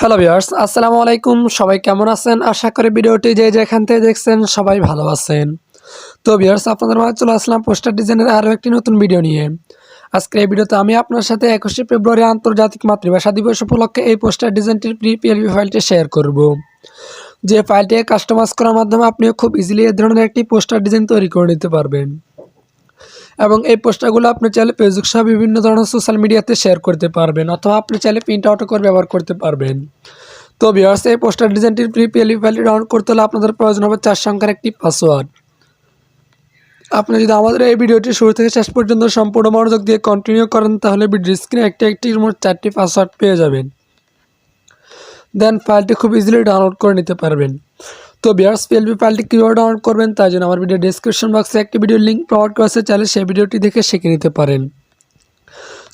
Hello viewers আসসালামু আলাইকুম। সবাই কেমন আছেন? আশা করি ভিডিওটি যে যেখান থেকে দেখছেন সবাই ভালো আছেন। তো ভিউয়ার্স আপনাদের মাঝে চলে আসলাম পোস্টার ডিজাইনের আরও একটি নতুন ভিডিও নিয়ে। আজকে এই ভিডিওতে আমি আপনার সাথে একুশে ফেব্রুয়ারি আন্তর্জাতিক মাতৃভাষা দিবস উপলক্ষে এই পোস্টার ডিজাইনটির প্রি পিএলপি ফাইলটি শেয়ার করব। যে ফাইলটি কাস্টমাইজ করার মাধ্যমে আপনিও খুব ইজিলি এই ধরনের একটি পোস্টার ডিজাইন তৈরি করে নিতে পারবেন। এবং এই পোস্টারগুলো আপনি চাইলে ফেসবুক সহ বিভিন্ন ধরনের সোশ্যাল মিডিয়াতে শেয়ার করতে পারবেন অথবা আপনি চাইলে প্রিন্ট আউট করে ব্যবহার করতে পারবেন। তো ভিউয়ার্স এই পোস্টার ডিজাইনটির প্রি পিএলপি ফাইলটি ডাউনলোড করতে হলে আপনাদের প্রয়োজন হবে চার সংখ্যার একটি পাসওয়ার্ড আপনি যদি আমাদের এই ভিডিওটি শুরু থেকে শেষ পর্যন্ত সম্পূর্ণ মনোযোগ দিয়ে কন্টিনিউ করেন, তাহলে ভিডিও স্ক্রিনে একটি একটির মোট চারটি পাসওয়ার্ড পেয়ে যাবেন। দেন ফাইলটি খুব ইজিলি ডাউনলোড করে নিতে পারবেন। তো বিয়ার্স পিএলপি ফাইলটি কীভাবে ডাউনলোড করবেন তাই জন্য আমার ভিডিও ডিসক্রিপশন বক্সে একটি ভিডিও লিঙ্ক প্রোভাইড আছে, চাইলে সেই ভিডিওটি দেখে শিখে নিতে পারেন।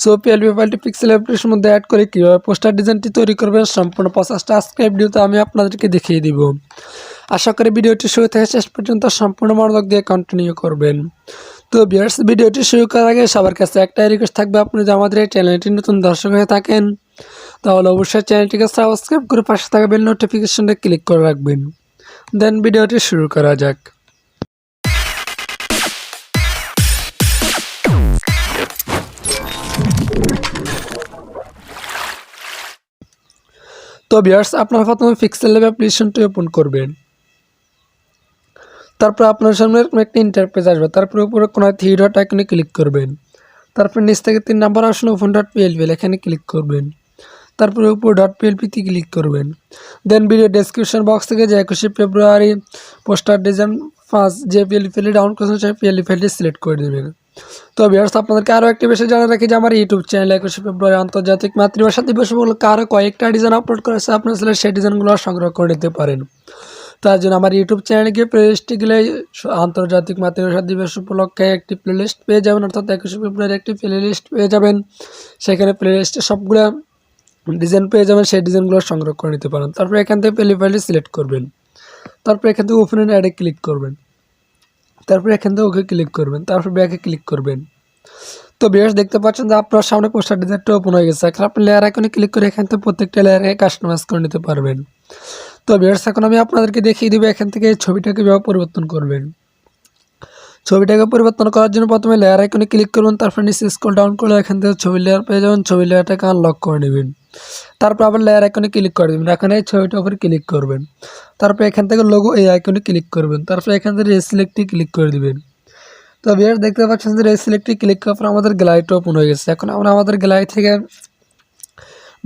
সো পিএলপি ফাইলটি পিক্সেল অ্যাপ্লিকেশনের মধ্যে অ্যাড করে কীভাবে পোস্টার ডিজাইনটি তৈরি করবেন, সম্পূর্ণ প্রসেসটা আজকে এই ভিডিওতে আমি আপনাদেরকে দেখিয়ে দিব। আশা করি ভিডিওটি শুরু থেকে শেষ পর্যন্ত সম্পূর্ণ মনোযোগ দিয়ে কন্টিনিউ করবেন। তো বিয়ার্স ভিডিওটি শুরু করার আগে সবার কাছে একটাই রিকোয়েস্ট থাকবে, আপনি যদি আমাদের এই চ্যানেলটি নতুন দর্শক হয়ে থাকেন, তাহলে অবশ্যই চ্যানেলটিকে সাবস্ক্রাইব করে পাশে থাকা বেল নোটিফিকেশনটা ক্লিক করে রাখবেন। দেন ভিডিওটি শুরু করা যাক। তো বিয়ার্স আপনারা প্রথমে পিক্সেল ল্যাব অ্যাপ্লিকেশনটি ওপেন করবেন। তারপর আপনার সামনে একটা ইন্টারপেজ আসবে। তারপরে উপরে কোনো থ্রি ডট আইকনে ক্লিক করবেন। তারপর নিচ থেকে তিন নাম্বার আসলে ওপেন ডট পিএলপি এখানে ক্লিক করবেন। তারপরে উপর ডট পিএলপিতে ক্লিক করবেন। দেন ভিডিও ডেসক্রিপশন বক্স থেকে যে একুশে ফেব্রুয়ারি পোস্টার ডিজাইন ফার্স্ট যে পিএলপি ফাইলটি ডাউনলোড করেছেন সেই পিএলপি ফাইলটি সিলেক্ট করে দেবেন। তো ভিউয়ার্স আপনাদেরকে আরও একটি বিষয় জানা রাখি যে আমার ইউটিউব চ্যানেল একুশে ফেব্রুয়ারি আন্তর্জাতিক মাতৃভাষা দিবস উপলক্ষে আরও কয়েকটা ডিজাইন আপলোড করেছে। আপনার ছেলে সেই ডিজাইনগুলো সংগ্রহ করে নিতে পারেন। তার জন্য আমার ইউটিউব চ্যানেলে গিয়ে প্লেলিস্টে গেলে আন্তর্জাতিক মাতৃভাষা দিবস উপলক্ষে একটি প্লেলিস্ট পেয়ে যাবেন। অর্থাৎ একুশে ফেব্রুয়ারি একটি প্লেলিস্ট পেয়ে যাবেন। সেখানে প্লেলিস্টে সবগুলো ডিজাইন পেয়ে যাবেন, সেই ডিজাইনগুলো সংগ্রহ করে নিতে পারেন। তারপর এখান থেকে পেলি ফাইলটি সিলেক্ট করবেন। তারপর এখান থেকে ওপেন অ্যাডে ক্লিক করবেন। তারপর এখান থেকে ওকে ক্লিক করবেন। তারপর ব্যাকে ক্লিক করবেন। তো বেশ দেখতে পাচ্ছেন যে আপনার সামনে পোস্টার ডিজাইনটা ওপেন হয়ে গেছে। এখন আপনি লেয়ার আইকনে ক্লিক করে এখান থেকে প্রত্যেকটা লেয়ারে কাস্টমাইজ করে নিতে পারবেন। তো বেশ এখন আমি আপনাদেরকে দেখিয়ে দিব এখান থেকে ছবিটাকে কীভাবে পরিবর্তন করবেন। ছবিটাকে পরিবর্তন করার জন্য প্রথমে লেয়ার আইকনে ক্লিক করুন তারপর নিচে স্ক্রল ডাউন করলে এখান থেকে ছবি লেয়ার পেয়ে যাবেন। ছবি লেয়ারটাকে আনলক করে নেবেন। তারপর আবার লেয়ার আইকনে ক্লিক করে দেবেন। এখানে এই ছবিটার উপরে ক্লিক করবেন। তারপর এখান থেকে লোগো এই আইকনে ক্লিক করবেন। তারপর এখান থেকে রেসিলেক্টে ক্লিক করে দিবেন। তো বিয়ার দেখতে পাচ্ছেন যে রেসিলেক্টে ক্লিক করার পর আমাদের গ্যালারিটা ওপেন হয়ে গেছে। এখন আমরা আমাদের গ্যালারি থেকে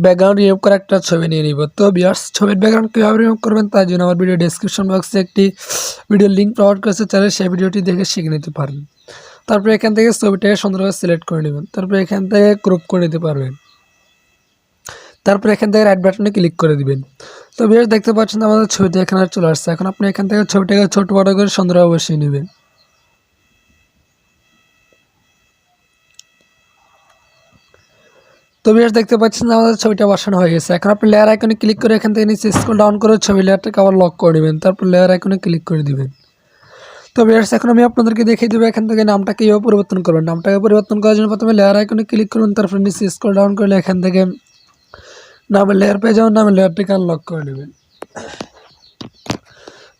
ব্যাকগ্রাউন্ড রিমুভ করে একটা ছবি নিয়ে নিব। তো বিয়ার্স ছবির ব্যাকগ্রাউন্ড কীভাবে রিমুভ করবেন তার জন্য আমার ভিডিও ডিসক্রিপশন বক্সে একটি ভিডিও লিঙ্ক প্রোভাইড করেছে। চাইলে সেই ভিডিওটি দেখে শিখে নিতে পারেন। তারপরে এখান থেকে ছবিটাকে সুন্দরভাবে সিলেক্ট করে নেবেন। তারপরে এখান থেকে ক্রপ করে নিতে পারবেন। তারপর এখান থেকে রাইট বাটনে ক্লিক করে দিবেন। তো বেশ দেখতে পাচ্ছেন আমাদের ছবিটা এখানে চলে আসছে। এখন আপনি এখান থেকে ছবিটাকে ছোট বড় করে সুন্দরভাবে বসিয়ে নেবেন। তো বেশ দেখতে পাচ্ছেন আমাদের ছবিটা বসানো হয়ে গেছে। এখন আপনি লেয়ার আইকনে ক্লিক করে এখান থেকে নিচে স্কুল ডাউন করে ছবি লেয়ারটাকে আবার লক করে নেবেন তারপর লেয়ার আইকনে ক্লিক করে দিবেন। তো বেশ এখন আমি আপনাদেরকে দেখিয়ে দেবো এখান থেকে নামটা কীভাবে পরিবর্তন করবেন। নামটাকে পরিবর্তন করার জন্য প্রথমে লেয়ার আইকনে ক্লিক করুন, তারপর নিচে স্ক্রল ডাউন করলে এখান থেকে নামের লেয়ার পেয়ে যাবেন নামের লেয়ারটাকে আনলক করে নেবেন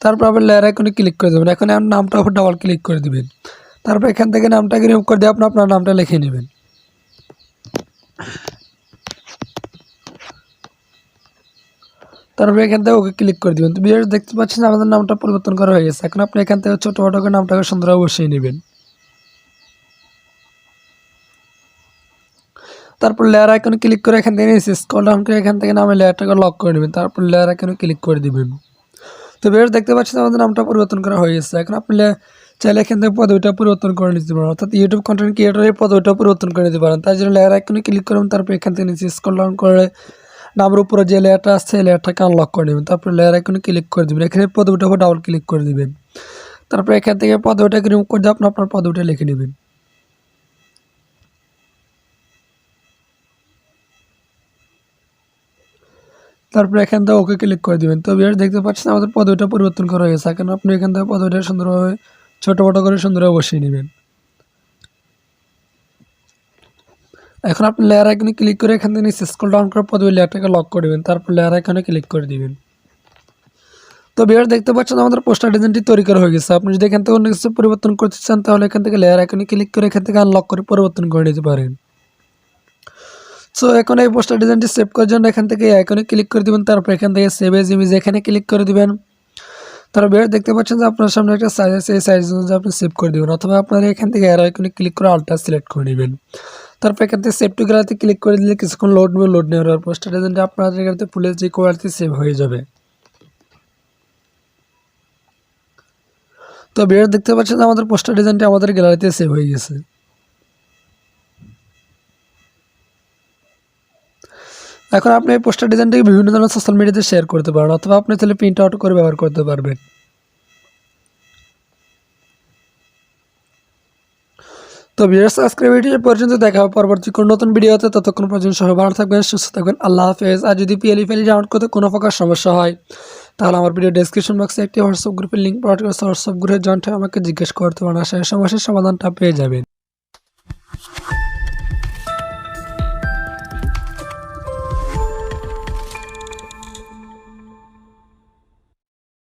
তারপর আবার লেয়ার আইকনে ক্লিক করে দেবেন। এখন আপনার নামটা উপর ডাবল ক্লিক করে দিবেন। তারপর এখান থেকে নামটাকে রিমুভ করে দিয়ে আপনি আপনার নামটা লিখে নেবেন। তারপরে এখান থেকে ওকে ক্লিক করে দেবেন। তো বিয়ার দেখতে পাচ্ছেন আমাদের নামটা পরিবর্তন করা হয়ে গেছে। এখন আপনি এখান থেকে ছোটো করে নামটাকে সুন্দরভাবে বসিয়ে নেবেন। তারপর লেয়ার আইকনে ক্লিক করে এখান থেকে নিচে স্কল ডাউন করে এখান থেকে নামে লেয়ারটাকে লক করে নেবেন, তারপর লেয়ার আইকনে ক্লিক করে দিবেন। তো বেশ দেখতে পাচ্ছেন আমাদের নামটা পরিবর্তন করা হয়ে গেছে। এখন আপনি চাইলে এখান থেকে পদবিটা পরিবর্তন করে নিতে পারেন, অর্থাৎ ইউটিউব কন্টেন্ট ক্রিয়েটারের পদবিটা পরিবর্তন করে নিতে পারেন। তার জন্য লেয়ার আইকনে ক্লিক করুন, তারপর এখান থেকে নিচে স্কল ডাউন করে নামের উপরে যে লেয়ারটা আসছে এই লেয়ারটাকে আনলক করে নেবেন। তারপর লেয়ার আইকনে ক্লিক করে দেবেন, এখানে পদবিটার উপর ডাবল ক্লিক করে দিবেন। তারপর এখান থেকে পদবিটাকে রিমুভ করে দিয়ে আপনি আপনার পদবিটা লিখে নেবেন। তারপর এখান থেকে ওকে ক্লিক করে দিবেন। তো বিয়ার দেখতে পাচ্ছেন, আমাদের পদবিটা পরিবর্তন করা হয়েছে। এখন আপনি এখান থেকে পদবিটা সুন্দরভাবে, ছোটো বড়ো করে সুন্দরভাবে বসিয়ে নেবেন। এখন আপনি লেয়ার আইকনে ক্লিক করে এখান থেকে নিচে স্ক্রল ডাউন পর ওই লেয়ারটাকে লক করে দেবেন। তারপর লেয়ার আইকনে ক্লিক করে দিবেন। তো বিয়ার দেখতে পাচ্ছেন, আমাদের পোস্টার ডিজাইনটি তৈরি করা হয়ে গেছে। আপনি যদি এখান থেকে অন্য কিছু পরিবর্তন করতে চান, তাহলে এখান থেকে লেয়ার আইকনে ক্লিক করে এখান থেকে আনলক করে পরিবর্তন করে নিতে পারেন। সো এখন এই পোস্টার ডিজাইনটি সেভ করার জন্য এখান থেকে আইকনে ক্লিক করে দিবেন। তারপর এখান থেকে সেভ এজ ইমেজ এখানে ক্লিক করে দিবেন। তারপর দেখতে পাচ্ছেন যে আপনার সামনে একটা সাইজ আছে। এই সাইজ অনুযায়ী আপনি সেভ করে দেবেন। অথবা আপনারা এখান থেকে এর আইকনে ক্লিক করে আলটা সিলেক্ট করে নেবেন। তারপর এখান থেকে সেভ টু গ্যালারিতে ক্লিক করে দিলে কিছুক্ষণ লোড নেবে। লোড নেওয়ার পোস্টার ডিজাইনটা আপনাদের এখানে ফুলের যে কোয়ালিটি সেভ হয়ে যাবে। তো বিয়ার দেখতে পাচ্ছেন যে আমাদের পোস্টার ডিজাইনটি আমাদের গ্যালারিতে সেভ হয়ে গেছে। এখন আপনি এই পোস্টার ডিজাইনটাকে বিভিন্ন ধরনের সোশ্যাল মিডিয়াতে শেয়ার করতে পারেন, অথবা আপনি তাহলে প্রিন্ট আউট করে ব্যবহার করতে পারবেন। তো ভিডিও সাবস্ক্রাইব ভিডিও পর্যন্ত দেখা হবে পরবর্তী কোনো নতুন ভিডিওতে। ততক্ষণ পর্যন্ত সবাই ভালো থাকবেন, সুস্থ থাকবেন, আল্লাহ হাফেজ। আর যদি পিএলই ফেলি ডাউনলোড করতে কোনো প্রকার সমস্যা হয়, তাহলে আমার ভিডিও ডেসক্রিপশন বক্সে একটি হোয়াটসঅ্যাপ গ্রুপের লিঙ্ক পাওয়া হোয়াটসঅ্যাপ গ্রুপে জয়েন্ট আমাকে জিজ্ঞেস করতে পারেন। করি সমস্যার সমাধানটা পেয়ে যাবেন।